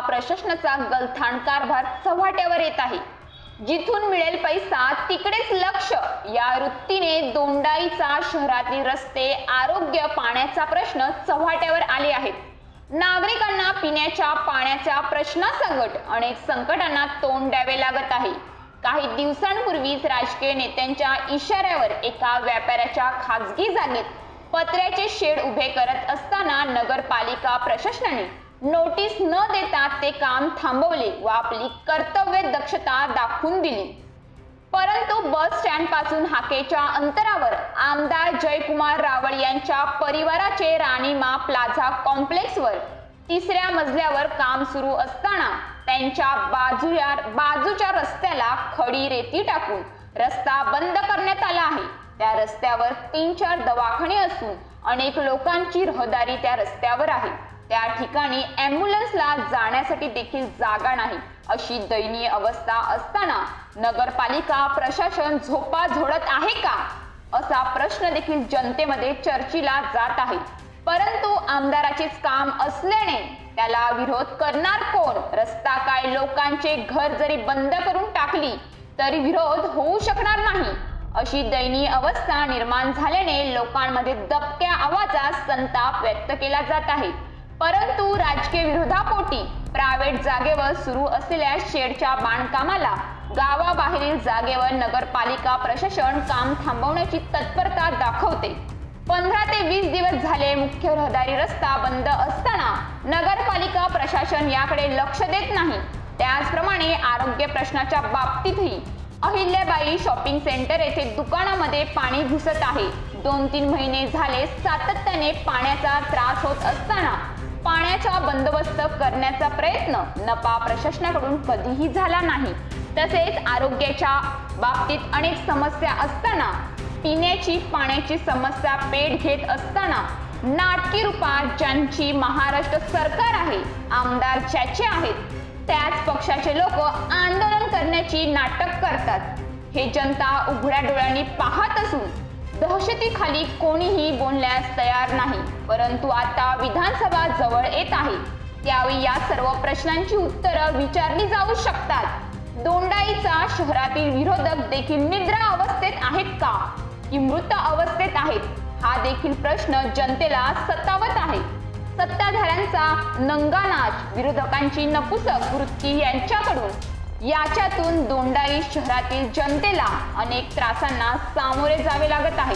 प्रशासनाचा गलथान कारभार चव्हाट्यावर येत आहे. जिथून मिळेल पैसा तिकडेच लक्ष. या वृत्तीने दोंडाईचा शहरातील रस्ते आरोग्य पाण्याचा प्रश्न चव्हाट्यावर आले आहेत. नागरिकांना पिण्याच्या पाण्याच्या प्रश्नासकट अनेक संकटांना तोंड द्यावे लागत आहे. काही दिवसांपूर्वीच राजकीय नेत्यांच्या इशाऱ्यावर एका व्यापाऱ्याच्या खासगी जागेत पत्र्याचे शेड उभे करत असताना नगरपालिका प्रशासनाने नोटीस न देता ते काम थांबवले व आपली कर्तव्य दक्षता दाखवून दिली. परंतु बस स्टँडपासून हाकेच्या अंतरावर आमदार जयकुमार रावळ यांच्या परिवाराचे राणीमा प्लाझा कॉम्प्लेक्सवर तिसऱ्या मजल्यावर काम सुरू असताना त्यांच्या बाजूया बाजूच्या रस्त्याला खडी रेती टाकून रस्ता बंद करण्यात आला आहे. त्या रस्त्यावर तीन चार दवाखाने असून अनेक लोकांची रहदारी त्या रस्त्यावर आहे. त्या ठिकाणी ॲम्ब्युलन्सला जाण्यासाठी देखील जागा नाही. अशी दयनीय अवस्था असताना नगरपालिका प्रशासन झोपा झोडत आहे का? असा प्रश्न देखील जनतेमध्ये चर्चीला जात आहे. परंतु आमदाराचेच काम असल्याने त्याला विरोध करणार कोण? रस्ता काय? लोकांचे घर जरी बंद करून टाकली तरी विरोध होऊ शकणार नाही. अशी दयनीय अवस्था निर्माण झाल्याने लोकांमध्ये दबक्या आवाजात संताप व्यक्त केला जात आहे. परंतु राजकीय विरोधापोटी प्रायव्हेट जागेवर सुरू असलेल्या शेडच्या बांधकामाला गावाबाहेरील जागेवर नगरपालिका प्रशासन काम थांबवण्याची तत्परता दाखवते. पंधरा ते वीस दिवस झाले मुख्य रहदारी रस्ता बंद असताना नगरपालिका प्रशासन याकडे लक्ष देत नाही. त्याचप्रमाणे आरोग्य प्रश्नाच्या बाबतीतही अहिल्याबाई शॉपिंग सेंटर येथे दुकानामध्ये पाणी घुसत आहे. दोन तीन महिने झाले सातत्याने पाण्याचा त्रास होत असताना पाण्याचा बंदोबस्त करण्याचा प्रयत्न नपा प्रशासनाकडून कधीही झाला नाही. तसेच आरोग्याच्या बाबतीत अनेक समस्या असताना पिण्याची पाण्याची समस्या पेट घेत असताना नाटकी रूपात ज्यांची महाराष्ट्र सरकार आहे आमदार ज्याचे आहेत त्याच पक्षाचे लोक आंदोलन करण्याची नाटक करतात. हे जनता उघड्या डोळ्यांनी पाहत असून दहशतीखाली कोणीही बोलण्यास तयार नाही परंतु आता विधानसभा जवळ येत आहे. त्यावेळी या सर्व प्रश्नांची उत्तरं विचारली जाऊ शकतात. दोंडाईचा शहरातील विरोधक देखील निद्रा अवस्थेत आहेत का? की मृत अवस्थेत आहेत? हा देखील प्रश्न जनतेला सतावत आहे. सत्ताधाऱ्यांचा नंगानाच विरोधकांची नपुसक वृत्ती यांच्याकडून. याच्यातून दोंडाई शहरातील जनतेला अनेक त्रासांना सामोरे जावे लागत आहे.